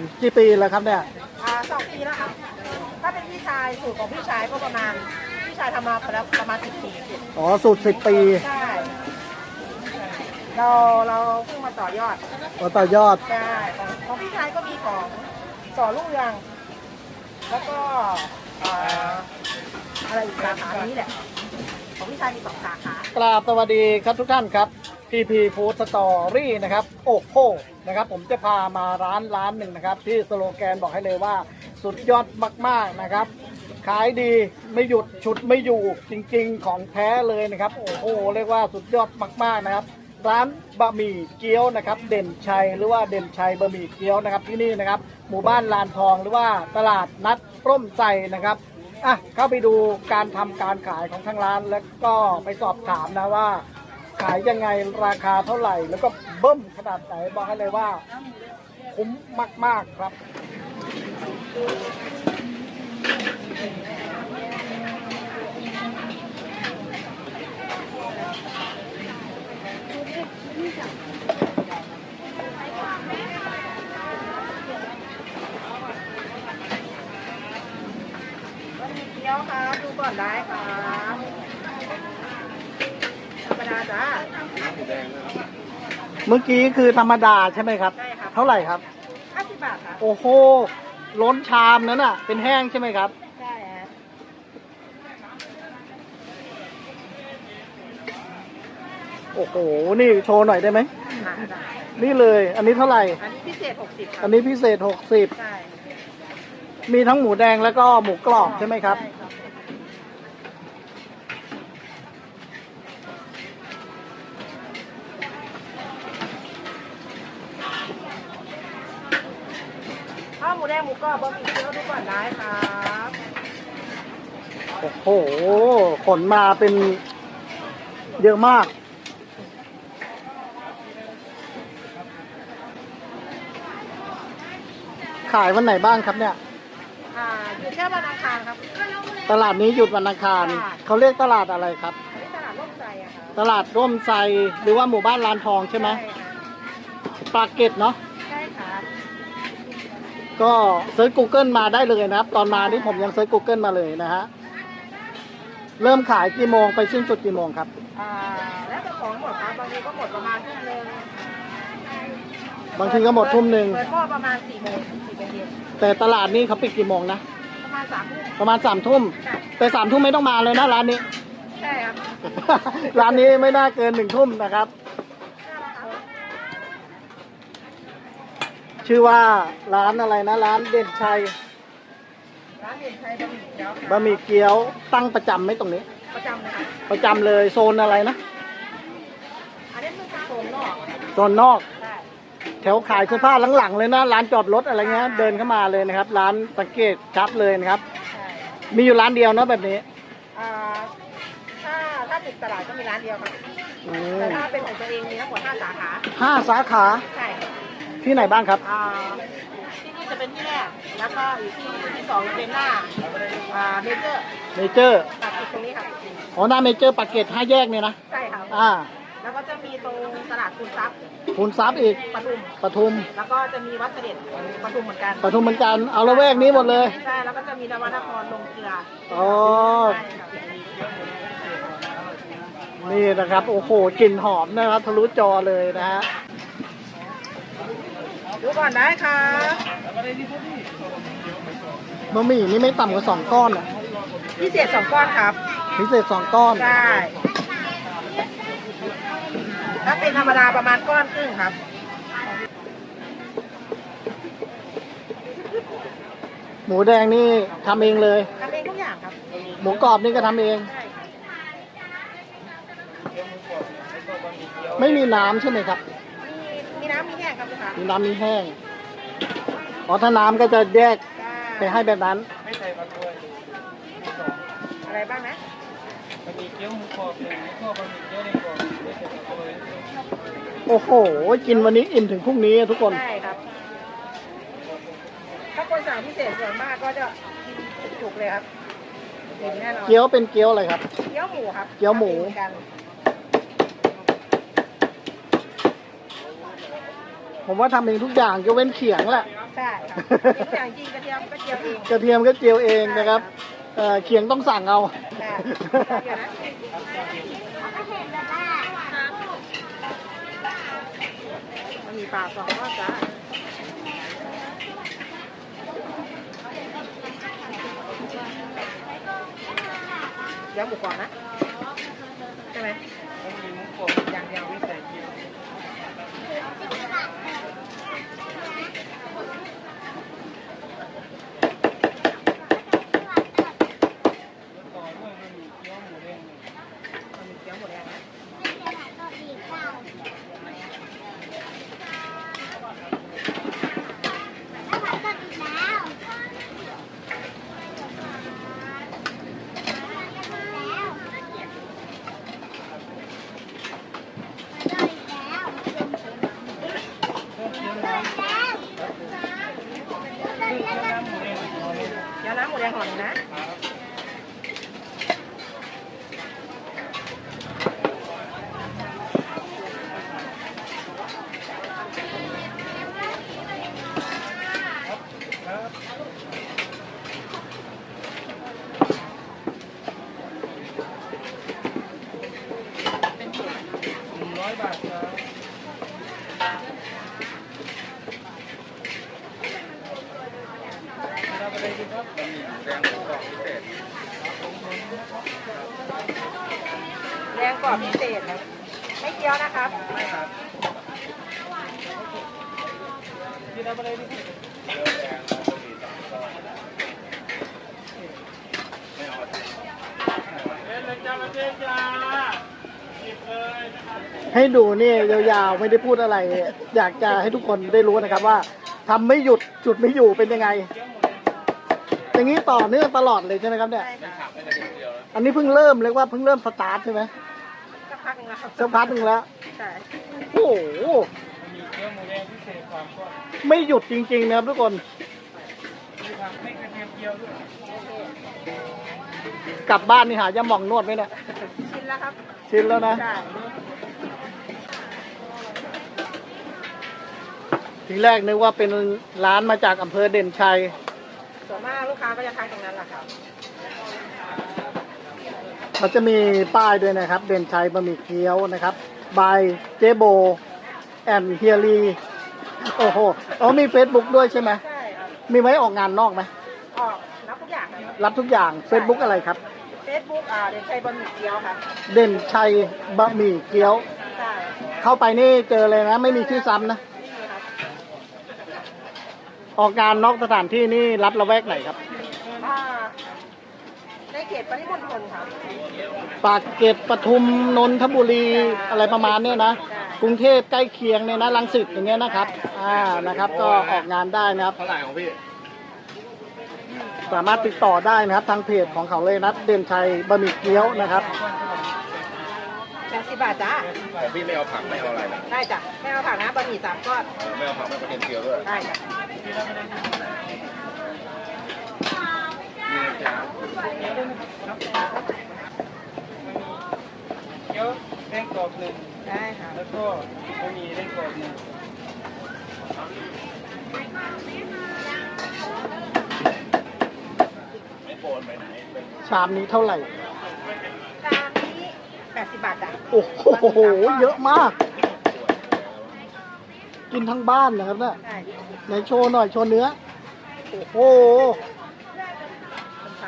ชำนาญกี่ปีแล้วครับเนี่ยอ่าสองปีแล้วครับถ้าเป็นพี่ชายสูตรของพี่ชายก็ประมาณพี่ชายทำมาแล้วประมาณสิบปีอ๋อสูตรสิบปีใช่เราเราเพิ่งมาต่อยอดอ๋อต่อยอดใช่ของของพี่ชายก็มีของสอลูกเรืองแล้วก็อ่าอะไรอีกสาขานี้แหละของพี่ชายมีสองสาขา กราบสวัสดีครับทุกท่านครับ PP Food Story นะครับ โอ้โหนะครับ ผมจะพามาร้านร้านหนึ่งนะครับ ที่สโลแกนบอกให้เลยว่า สุดยอดมาก ๆ นะครับ ขายดีไม่หยุดฉุดไม่อยู่จริง ๆ ของแท้เลยนะครับ โอ้โห เรียกว่าสุดยอดมาก ๆ นะครับ ร้านบะหมี่เกี๊ยวนะครับ เด่นชัยหรือว่าเด่นชัยบะหมี่เกี๊ยวนะครับที่นี่นะครับ หมู่บ้านลานทองหรือว่าตลาดนัดร่มไทรนะครับอะเข้าไปดูการทำการขายของทางร้านแล้วก็ไปสอบถามนะว่า ขายยังไงราคาเท่าไหร่ แล้วก็เบิ้มขนาดไหนบอกให้เลยว่า คุ้มมาก ๆ ครับ ก็มีเกี๊ยวครับ ดูก่อนได้ครับธรรมดาจ้า เมื่อกี้คือธรรมดาใช่ไหมครับ ใช่ครับเท่าไหร่ครับ 50 บาทครับโอ้โห ล้นชามนั้นน่ะ เป็นแห้งใช่ไหมครับ ใช่ฮะโอ้โห นี่โชว์หน่อยได้ไหมอ่าได้นี่เลย อันนี้เท่าไหร่ อันนี้พิเศษ 60ครัอับนนี้พิเศษ ใช่60 มีทั้งหมูแดงแล้วก็หมูกรอบใช่ไหมครับ ใช่ครับ ข้าว หมูแดงหมูกรอบบะหมี่เกี๊ยวดูก่อนได้ครับโอ้โห ขนมาเป็นเยอะมาก ขายวันไหนบ้างครับเนี่ย อ่าอยู่แค่วันอังคารครับตลาดนี้หยุดวันอังคารค่ะเขาเรียกตลาดอะไรครับอันนี้ตลาดร่มใจอะครับตลาดร่มไทรหรือว่าหมู่บ้านลานทองใช่ไหมค่ะปากเกร็ดเนาะ ใช่ครับ ก็เซิร์ช Google มาได้เลยนะครับ ตอนมานี่ผมยังเซิร์ช Google มาเลยนะฮะ เริ่มขายกี่โมงไปสิ้นสุดกี่โมงครับ อ่าแล้วแต่ของหมดครับบางทีก็หมดประมาณทุ่มหนึงบางทีก็หมดทุ่มหนึ่ง เปิดหม้อประมาณสี่โมงสี่โมงเย็นแต่ตลาดนี้เขาปิดกี่โมงนะ ประมาณสามทุ่มประมาณสามทุ่มใช่แต่สามทุ่มไม่ต้องมาเลยนะร้านนี้ ใช่ครับ ร้านนี้ไม่น่าเกินหนึ่งทุ่มนะครับ น่ารักครับ ชื่อว่าร้านอะไรนะ ร้านเด่นชัยร้านเด่นชัยบะหมี่เกี๊ยวบะหมี่เกี๊ยวตั้งประจำไหมตรงนี้ ประจำเลยครับประจำเลยโซนอะไรนะอันนี้เป็นโซนนอกโซนนอก ใช่แถวขายเสื้อผ้าหลังๆเลยนะ ร้านจอดรถอะไรเงี้ยเดินเข้ามาเลยนะครับ ร้านสังเกตชัดเลยนะครับ ใช่มีอยู่ร้านเดียวนะแบบนี้อ่าถ้าถ้าติดตลาดก็มีร้านเดียวครับอืมแต่ถ้าเป็นของตัวเองมีทั้งหมดห้าสาขาห้าสาขา ใช่ครับ ที่ไหนบ้างครับ อ่าที่นี่จะเป็นที่แรก แล้วก็อีกที่ที่สองจะเป็นหน้าอ่าเมเจอร์เมเจอร์ตัดติดตรงนี้ครับอ๋อหน้าเมเจอร์ปากเกร็ดห้าแยกเนี่ยนะใช่ครับอ่าแล้วก็จะมีตรงตลาดคุณทรัพย์คูณซับอีกปทุมปทุมแล้วก็จะมีวัดเสด็จปทุมเหมือนกันปทุมเหมือนกันเอาละแวกนี้หมดเลยใช่แล้วก็จะมีนวนครลงเกลืออ๋อใช่ครับนี่นะครับ โอ้โหกลิ่นหอมนะครับทะลุจอเลยนะฮะ ดูก่อนได้ครับบะหมี่นี่ไม่ต่ำกว่าสองก้อนอะพิเศษสองก้อนครับพิเศษสองก้อนได้ถ้าเป็นธรรมดาประมาณก้อนครึ่งครับหมูแดงนี่ทำเองเลยทำเองทุกอย่างครับหมูกรอบนี่ก็ทำเอง ใช่ครับไม่มีน้ำใช่ไหมครับมีมีน้ำ มีแห้งครับลูกค้ามีน้ำมีแห้ง อ๋อถ้าน้ำก็จะแยกไปได้ให้แบบนั้น ไม่ใส่ปลาด้วยอะไรบ้างนะบะหมี่เกี๊ยวหมูกรอบหนึ่งแล้วก็บะหมี่เกี๊ยวในกรอบไม่ใส่ปลาด้วยโอ้โห กินวันนี้อิ่มถึงพรุ่งนี้ทุกคนได้ครับ ถ้าคนสั่งพิเศษส่วนมากก็จะกินจุกๆเลยครับเห็นแน่นอนเกี๊ยวเป็นเกี๊ยวอะไรครับ เกี๊ยวหมูครับ เกี๊ยวหมูทำเองอนกัน ผมว่าทำเองทุกอย่างยกเว้นเขียงแหละ ใช่ค่ะทุกอย่างจริงกระเทียมก็เจียวเองกระเทียมก็เจียวเองนะครับเอ่อเขียงต้องสั่งเอา ค่ะเดี๋ยวนะมันมีปลาสองรอบจ้าเดี๋ยวหมูกรอบนะใช่ไหมมันมีหมูกรอบอย่างเดียวไม่ใส่เกี๊ยวแล้วต่อด้วยบะหมี่เกี๊ยวหมูแดงเนี่ย มันมีเกี๊ยวหมูแดงนะ เครื่องเคี่ยวน้ำเครื่องเคี่ยวน้ำหมูแดงอีกหน่อยหนึ่ง เดี๋ยวน้ำหมู แดงห่อยนะ ครับ หนึ่งร้อยบาทครับรับอะไรดีครับบะหมี่ แดงกรอบพิเศษแดงกรอบพิเศษนะไม่เกี๊ยวนะครับไม่ครับที่รับอะไรดีให้ดูนี่ยาวๆไม่ได้พูดอะไร อยากจะให้ทุกคนได้รู้นะครับว่าทำไม่หยุดจุดไม่อยู่เป็นยังไง อย่างนี้ต่อเนื่องตลอดเลยใช่ไหมครับเนี่ย ใช่ค่ะอันนี้เพิ่งเริ่มเรียกว่าเพิ่งเริ่มสตาร์ทใช่ไหมสักพักหนึงแล้วครับสักพักหนึ่งแล้ว ใช่ โอ้โห มีเกี๊ยวหมูแดงพิเศษความก็ไม่หยุดจริงๆนะครับทุกคน มีผักไม่กระเทียมเจียวด้วยกลับบ้านนี่หายาหม่องนวดไหมเนี่ย ชินแล้วครับ ชินแล้วนะ ใช่ ทีแรกนึกว่าเป็นร้านมาจากอำเภอเด่นชัย ส่วนมากลูกค้าก็จะทานตรงนั้นแหละครับเขาจะมีป้ายด้วยนะครับ เด่นชัยบะหมี่เกี๊ยวนะครับ บายเจโบ แอนเฮียรีโอ้โหอ๋อมี Facebook ด้วยใช่ไหม ใช่ครับมีไว้ออกงานนอกไหม ออกรับทุกอย่างครับรับทุกอย่าง Facebook อะไรครับ เฟซบุ๊กอ่าเด่นชัยบะหมี่เกี๊ยวครับเด่นชัยบะหมี่เกี๊ยว ใช่เข้าไปนี่เจอเลยนะ ไม่มีชื่อซ้ำนะนี่ครับ ออกงานนอกสถานที่นี่รัดละแวกไหนครับ อ่าในเขตปริมณฑลครับปากเกร็ดปทุมนนทบุรีอะไรประมาณเนี้ยนะกรุงเทพใกล้เคียงเนี่ยนะรังสิตอย่างเงี้ยนะครับ อ่านะครับ ก็ออกงานได้นะครับ เท่าไหร่ของพี่ สามารถติดต่อได้นะครับ ทางเพจของเขาเลยนะเด่นชัยบะหมี่เกี๊ยวนะครับ แปดสิบบาทจ้าของพี่ไม่เอาผักไม่เอาอะไรนะได้จ้ะไม่เอาผักนะบะหมี่สามก้อนเออไม่เอาผักไม่เอากระเทียมเจียวด้วย ได้จ้ะนี่นะจ๊ะ เกี๊ยวแดงกรอบหนึ่งได้ค่ะแล้วก็บะหมี่แดงกรอบหนึ่งไม่โปนไปไหนเป็นชามนี้เท่าไหร่จานนี้แปดสิบบาทจ้ะโอ้โห เยอะมาก กินทั้งบ้านนะครับเนี่ยได้ไหนโชว์หน่อยโชว์เนื้อ โอ้โห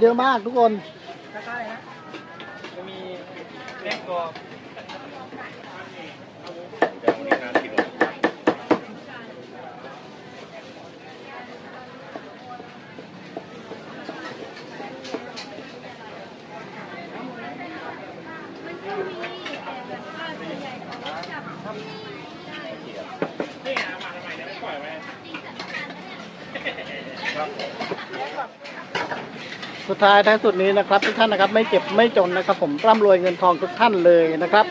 เยอะมากทุกคน แล้วก็อะไรนะบะหมี่แดงกรอบ แต่วันนี้น่ากินเลย สุดท้ายท้ายสุดนี้นะครับ ทุกท่านนะครับไม่เจ็บไม่จนนะครับ ผมร่ำรวยเงินทองทุกท่านเลยนะครับ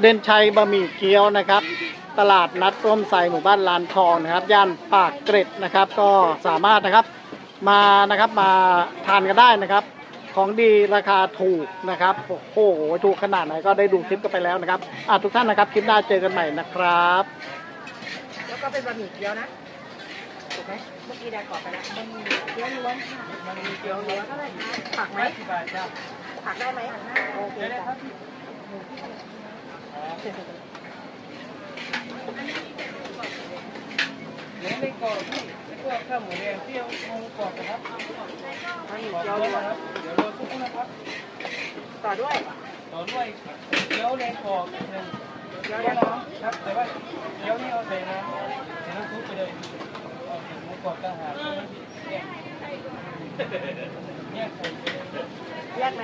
เด่นชัยบะหมี่เกี๊ยวนะครับ ตลาดนัดร่มใสหมู่บ้านลานทองนะครับย่านปากเกร็ดนะครับ ก็สามารถนะครับมานะครับมาทานกันได้นะครับ ของดีราคาถูกนะครับโอ้โหถูกขนาดไหนก็ได้ดูคลิปกันไปแล้วนะครับอะทุกท่านนะครับคลิปหน้าเจอกันใหม่นะครับ แล้วก็เป็นบะหมี่เกี๊ยวนะ ไหมเมื่อกี้ดงกรอบไปแล้วบะหมี่เกี๊ยวล้วนค่ะมันมีเกี๊ยวเนื้อเท่าไหร่คะผักไหมไม่กี่บาทจ้ะผักได้ไหมโอเคได้คจ้ะรับเดี๋ยในกรอบพี่แล้วก็ข้าวหมูแดงเปรี้ยวหมูกรอบนะครับบะหมี่เกี๊ยวล้วนครับเดี๋ยวเราซุปนะครับต่อด้วยต่อด้วยเกี๊ยวแดงกรอบหนึ่งเกี๊ยวแดงครับแต่ว่าเกี๊ยวนี่เอาใส่น้ำใส่น้ำซุปไปเลย เอาใส่หมูกรอบต่างหากเนี่ยเนี่ยใส่ไปเลยแยกไหม